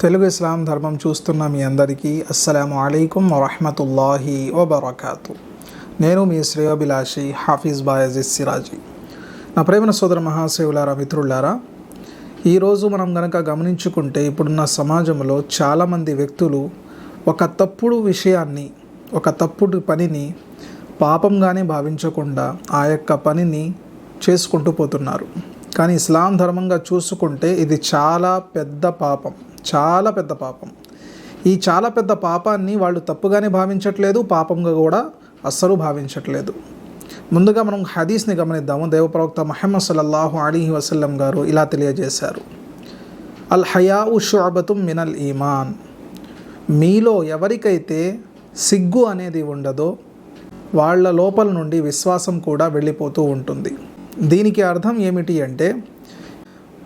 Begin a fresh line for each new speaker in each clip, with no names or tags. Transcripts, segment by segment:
తెలుగు ఇస్లాం ధర్మం చూస్తున్న మీ అందరికీ అస్సలాము అలైకుం వరహమతుల్లాహి వబర్కాతు. నేను మీ శ్రేయోభిలాషి హాఫీజ్ బాయజిస్ సిరాజీ. నా ప్రేమన సోదర మహాశివులారా మిత్రులారా ఈరోజు మనం గనక గమనించుకుంటే ఇప్పుడున్న సమాజంలో చాలామంది వ్యక్తులు ఒక తప్పుడు విషయాన్ని ఒక తప్పుడు పనిని పాపంగానే భావించకుండా ఆ యొక్క పనిని చేసుకుంటూ పోతున్నారు. కానీ ఇస్లాం ధర్మంగా చూసుకుంటే ఇది చాలా పెద్ద పాపం. చాలా పెద్ద పాపం. ఈ చాలా పెద్ద పాపాన్ని వాళ్ళు తప్పుగానే భావించట్లేదు పాపంగా కూడా అస్సలు భావించట్లేదు. ముందుగా మనం హదీస్ని గమనిద్దాము. దేవప్రవక్త మహమ్మద్ సల్లల్లాహు అలీహి వసల్లం గారు ఇలా తెలియజేశారు. అల్ హయా ఉ మినల్ ఈమాన్. మీలో ఎవరికైతే సిగ్గు అనేది ఉండదో వాళ్ళ లోపల నుండి విశ్వాసం కూడా వెళ్ళిపోతూ ఉంటుంది. దీనికి అర్థం ఏమిటి అంటే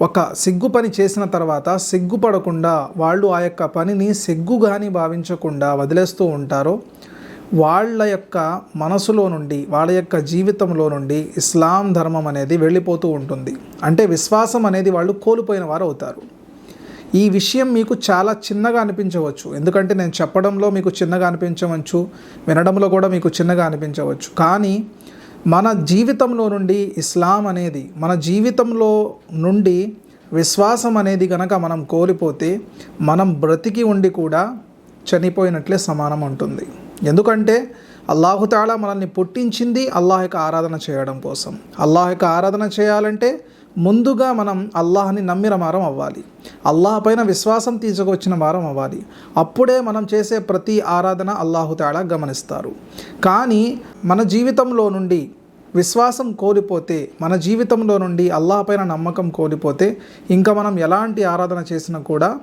ఒక సిగ్గు పని చేసిన తర్వాత సిగ్గుపడకుండా వాళ్ళు ఆ యొక్క పనిని సిగ్గుగాని భావించకుండా వదిలేస్తూ ఉంటారో. వాళ్ళ యొక్క మనసులో నుండి వాళ్ళ యొక్క జీవితంలో నుండి ఇస్లాం ధర్మం అనేది వెళ్ళిపోతూ ఉంటుంది. అంటే విశ్వాసం అనేది వాళ్ళు కోల్పోయిన వారు అవుతారు ఈ విషయం మీకు చాలా చిన్నగా అనిపించవచ్చు. ఎందుకంటే నేను చెప్పడంలో మీకు చిన్నగా అనిపించవచ్చు వినడంలో కూడా మీకు చిన్నగా అనిపించవచ్చు. కానీ మన జీవితంలో నుండి ఇస్లాం అనేది మన జీవితంలో నుండి విశ్వాసం అనేది కనుక మనం కోల్పోతే మనం బ్రతికి ఉండి కూడా చనిపోయినట్లే సమానం ఉంటుంది. ఎందుకంటే అల్లాహుతాళ మనల్ని పుట్టించింది అల్లాహ్ యొక్క ఆరాధన చేయడం కోసం. అల్లాహ్ యొక్క ఆరాధన చేయాలంటే ముందుగా మనం అల్లాహ్ని నమ్మిన వారం అవ్వాలి. అల్లాహ్ పైన విశ్వాసం తీసుకొచ్చిన వారం అవ్వాలి. అప్పుడే మనం చేసే ప్రతి ఆరాధన అల్లాహు తేడా గమనిస్తారు. కానీ మన జీవితంలో నుండి విశ్వాసం కోల్పోతే మన జీవితంలో నుండి అల్లాహ్ పైన నమ్మకం కోల్పోతే ఇంకా మనం ఎలాంటి ఆరాధన చేసినా కూడా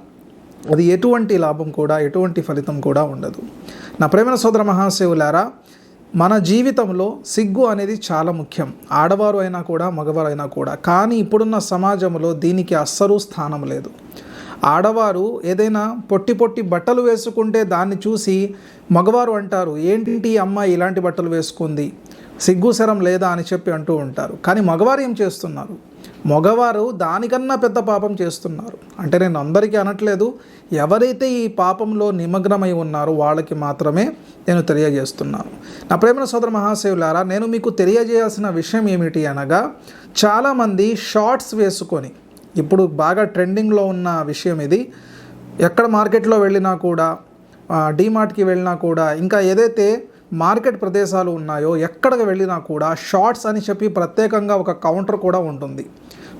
అది ఎటువంటి లాభం కూడా ఎటువంటి ఫలితం కూడా ఉండదు. నా ప్రేమ సోదర మహాశివులారా మన జీవితంలో సిగ్గు అనేది చాలా ముఖ్యం. ఆడవారు అయినా కూడా మగవారు అయినా కూడా. కానీ ఇప్పుడున్న సమాజంలో దీనికి అస్సలు స్థానం లేదు. ఆడవారు ఏదైనా పొట్టి పొట్టి బట్టలు వేసుకుంటే దాన్ని చూసి మగవారు అంటారు ఏంటి అమ్మాయి ఇలాంటి బట్టలు వేసుకుంది? సిగ్గుసరం లేదా అని చెప్పి అంటూ ఉంటారు. కానీ మగవారు ఏం చేస్తున్నారు? మగవారు దానికన్నా పెద్ద పాపం చేస్తున్నారు. అంటే నేను అందరికీ అనట్లేదు ఎవరైతే ఈ పాపంలో నిమగ్నమై ఉన్నారో వాళ్ళకి మాత్రమే నేను తెలియజేస్తున్నాను. నా ప్రేమ సోదర మహాశివులారా నేను మీకు తెలియజేయాల్సిన విషయం ఏమిటి అనగా చాలామంది షార్ట్స్ వేసుకొని ఇప్పుడు బాగా ట్రెండింగ్లో ఉన్న విషయం ఇది ఎక్కడ మార్కెట్లో వెళ్ళినా కూడా డీమార్ట్కి వెళ్ళినా కూడా ఇంకా ఏదైతే మార్కెట్ ప్రదేశాలు ఉన్నాయో ఎక్కడికి వెళ్ళినా కూడా షార్ట్స్ అని చెప్పి ప్రత్యేకంగా ఒక కౌంటర్ కూడా ఉంటుంది.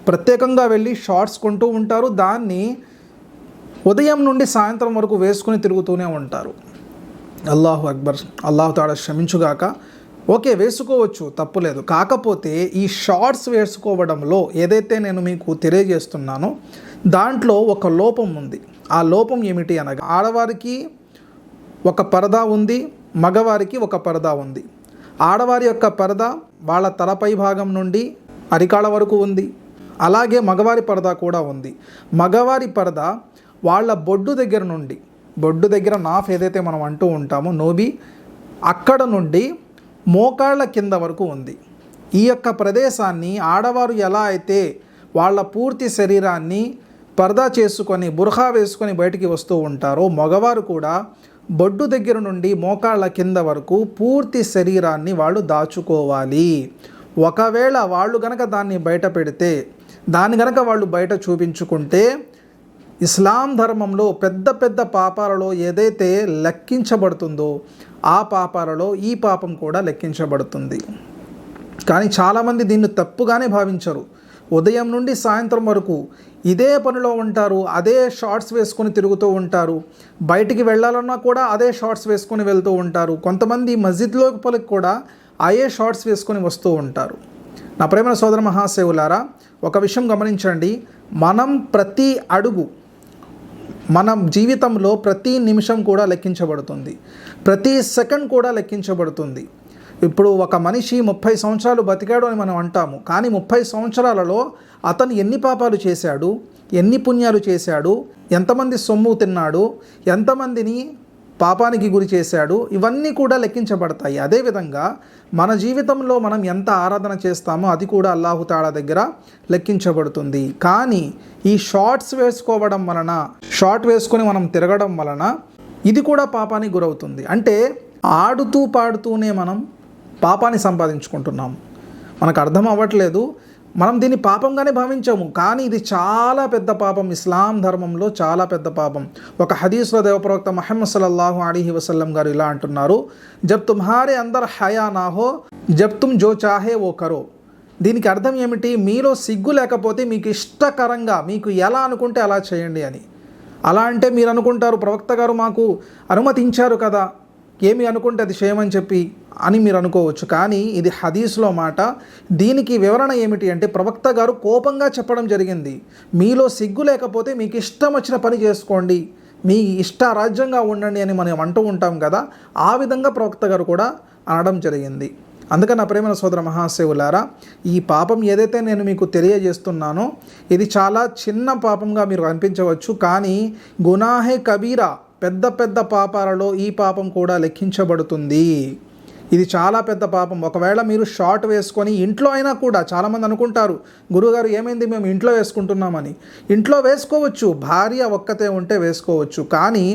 ప్రత్యేకంగా వెళ్ళి షార్ట్స్ కొంటూ ఉంటారు దాన్ని ఉదయం నుండి సాయంత్రం వరకు వేసుకుని తిరుగుతూనే ఉంటారు. అల్లాహు అక్బర్ అల్లాహు తాడ క్షమించుగాక. ఓకే వేసుకోవచ్చు తప్పులేదు కాకపోతే ఈ షార్ట్స్ వేసుకోవడంలో ఏదైతే నేను మీకు తెలియజేస్తున్నానో దాంట్లో ఒక లోపం ఉంది. ఆ లోపం ఏమిటి అనగా ఆడవారికి ఒక పరదా ఉంది మగవారికి ఒక పరదా ఉంది. ఆడవారి యొక్క పరదా వాళ్ళ తలపై భాగం నుండి అరికాళ్ళ వరకు ఉంది. అలాగే మగవారి పరదా కూడా ఉంది. మగవారి పరదా వాళ్ళ బొడ్డు దగ్గర నుండి బొడ్డు దగ్గర నాఫ్ ఏదైతే మనం అంటూ ఉంటామో నోబి అక్కడ నుండి మోకాళ్ళ కింద వరకు ఉంది. ఈ యొక్క ప్రదేశాన్ని ఆడవారు ఎలా అయితే వాళ్ళ పూర్తి శరీరాన్ని పరదా చేసుకొని బుర్హా వేసుకొని బయటికి వస్తూ ఉంటారో మగవారు కూడా బొడ్డు దగ్గర నుండి మోకాళ్ళ కింద వరకు పూర్తి శరీరాన్ని వాళ్ళు దాచుకోవాలి. ఒకవేళ వాళ్ళు గనక దాన్ని బయట పెడితే దాన్ని గనక వాళ్ళు బయట చూపించుకుంటే ఇస్లాం ధర్మంలో పెద్ద పెద్ద పాపాలలో ఏదైతే లెక్కించబడుతుందో ఆ పాపాలలో ఈ పాపం కూడా లెక్కించబడుతుంది. కానీ చాలామంది దీన్ని తప్పుగానే భావించరు. ఉదయం నుండి సాయంత్రం వరకు ఇదే పనిలో ఉంటారు అదే షార్ట్స్ వేసుకొని తిరుగుతూ ఉంటారు. బయటికి వెళ్ళాలన్నా కూడా అదే షార్ట్స్ వేసుకొని వెళ్తూ ఉంటారు. కొంతమంది మస్జిద్ లోపలికి కూడా అయే షార్ట్స్ వేసుకొని వస్తూ ఉంటారు. నా ప్రేమ సోదర మహాసేవులారా ఒక విషయం గమనించండి. మనం ప్రతి అడుగు మన జీవితంలో ప్రతి నిమిషం కూడా లెక్కించబడుతుంది. ప్రతి సెకండ్ కూడా లెక్కించబడుతుంది. ఇప్పుడు ఒక మనిషి ముప్పై సంవత్సరాలు బతికాడు అని మనం అంటాము కానీ ముప్పై సంవత్సరాలలో అతను ఎన్ని పాపాలు చేశాడు ఎన్ని పుణ్యాలు చేశాడు ఎంతమంది సొమ్ము తిన్నాడు ఎంతమందిని పాపానికి గురి చేశాడు ఇవన్నీ కూడా లెక్కించబడతాయి. అదేవిధంగా మన జీవితంలో మనం ఎంత ఆరాధన చేస్తామో అది కూడా అల్లాహుతాళ దగ్గర లెక్కించబడుతుంది. కానీ ఈ షార్ట్స్ వేసుకోవడం వలన షార్ట్ వేసుకొని మనం తిరగడం వలన ఇది కూడా పాపానికి గురవుతుంది. అంటే ఆడుతూ పాడుతూనే మనం పాపాన్ని సంపాదించుకుంటున్నాం. మనకు అర్థం అవ్వట్లేదు. మనం దీన్ని పాపంగానే భావించాము. కానీ ఇది చాలా పెద్ద పాపం. ఇస్లాం ధర్మంలో చాలా పెద్ద పాపం. ఒక హదీస్లో దేవప్రవక్త మహమ్మద్ సల్లల్లాహు అలీహి వసల్లం గారు ఇలా అంటున్నారు. జబ్ తుమ్హారే అందర్ హయా నాహో జబ్ తుమ్ జో చాహే ఓ కరో. దీనికి అర్థం ఏమిటి? మీలో సిగ్గు లేకపోతే మీకు ఇష్టకరంగా మీకు ఎలా అనుకుంటే అలా చేయండి అని. అలా అంటే మీరు అనుకుంటారు ప్రవక్త గారు మాకు అనుమతించారు కదా. ఏమి అనుకుంటే అది చేయమని చెప్పి అని మీరు అనుకోవచ్చు. కానీ ఇది హదీస్లో మాట దీనికి వివరణ ఏమిటి అంటే ప్రవక్త గారు కోపంగా చెప్పడం జరిగింది. మీలో సిగ్గు లేకపోతే మీకు ఇష్టం వచ్చిన పని చేసుకోండి. మీ ఇష్టారాజ్యంగా ఉండండి అని మనం అంటూ ఉంటాం కదా ఆ విధంగా ప్రవక్త గారు కూడా అనడం జరిగింది. అందుకని నా ప్రేమ సోదర మహాశివులారా ఈ పాపం ఏదైతే నేను మీకు తెలియజేస్తున్నానో ఇది చాలా చిన్న పాపంగా మీరు అనిపించవచ్చు. కానీ గునాహే కబీరా పెద్ద పెద్ద పాపాలలో ఈ పాపం కూడా లెక్కించబడుతుంది. ఇది చాలా పెద్ద పాపం. ఒకవేళ మీరు షార్ట్ వేసుకొని ఇంట్లో అయినా కూడా చాలామంది అనుకుంటారు గురుగారు ఏమైంది? మేము ఇంట్లో వేసుకుంటున్నామని. ఇంట్లో వేసుకోవచ్చు భార్య ఒక్కతే ఉంటే వేసుకోవచ్చు. కానీ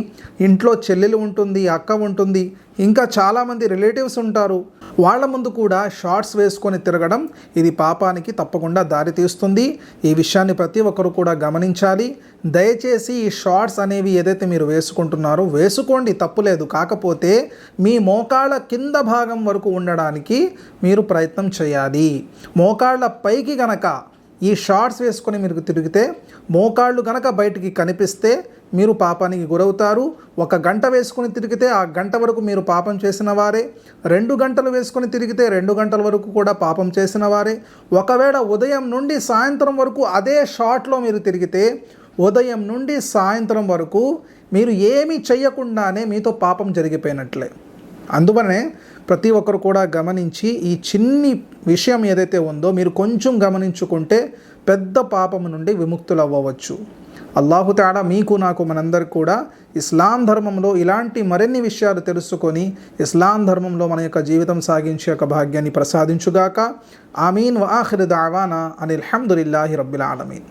ఇంట్లో చెల్లెలు ఉంటుంది అక్క ఉంటుంది ఇంకా చాలామంది రిలేటివ్స్ ఉంటారు. వాళ్ళ ముందు కూడా షార్ట్స్ వేసుకొని తిరగడం ఇది పాపానికి తప్పకుండా దారితీస్తుంది. ఈ విషయాన్ని ప్రతి ఒక్కరు కూడా గమనించాలి. దయచేసి ఈ షార్ట్స్ అనేవి ఏదైతే మీరు వేసుకుంటున్నారో వేసుకోండి తప్పులేదు కాకపోతే మీ మోకాళ్ళ కింద భాగం వరకు ఉండడానికి మీరు ప్రయత్నం చేయాలి. మోకాళ్ళ పైకి గనక ఈ షార్ట్స్ వేసుకొని మీరు తిరిగితే మోకాళ్ళు కనుక బయటికి కనిపిస్తే మీరు పాపానికి గురవుతారు. ఒక గంట వేసుకొని తిరిగితే ఆ గంట వరకు మీరు పాపం చేసిన వారే. రెండు గంటలు వేసుకొని తిరిగితే రెండు గంటల వరకు కూడా పాపం చేసిన వారే. ఒకవేళ ఉదయం నుండి సాయంత్రం వరకు అదే షార్ట్లో మీరు తిరిగితే ఉదయం నుండి సాయంత్రం వరకు మీరు ఏమీ చేయకుండానే మీతో పాపం జరిగిపోయినట్లే. అందువలనే ప్రతి ఒక్కరు కూడా గమనించి ఈ చిన్ని విషయం ఏదైతే ఉందో మీరు కొంచెం గమనించుకుంటే పెద్ద పాపం నుండి విముక్తులు అవ్వవచ్చు అల్లాహు తేడా మీకు నాకు మనందరికి కూడా ఇస్లాం ధర్మంలో ఇలాంటి మరిన్ని విషయాలు తెలుసుకొని ఇస్లాం ధర్మంలో మన యొక్క జీవితం సాగించే యొక్క భాగ్యాన్ని ప్రసాదించుగాక. ఆమీన్. వాహిర్ దావానా. అనిల్ హమ్దుల్లాహి రబ్బిల్ ఆలమీన్.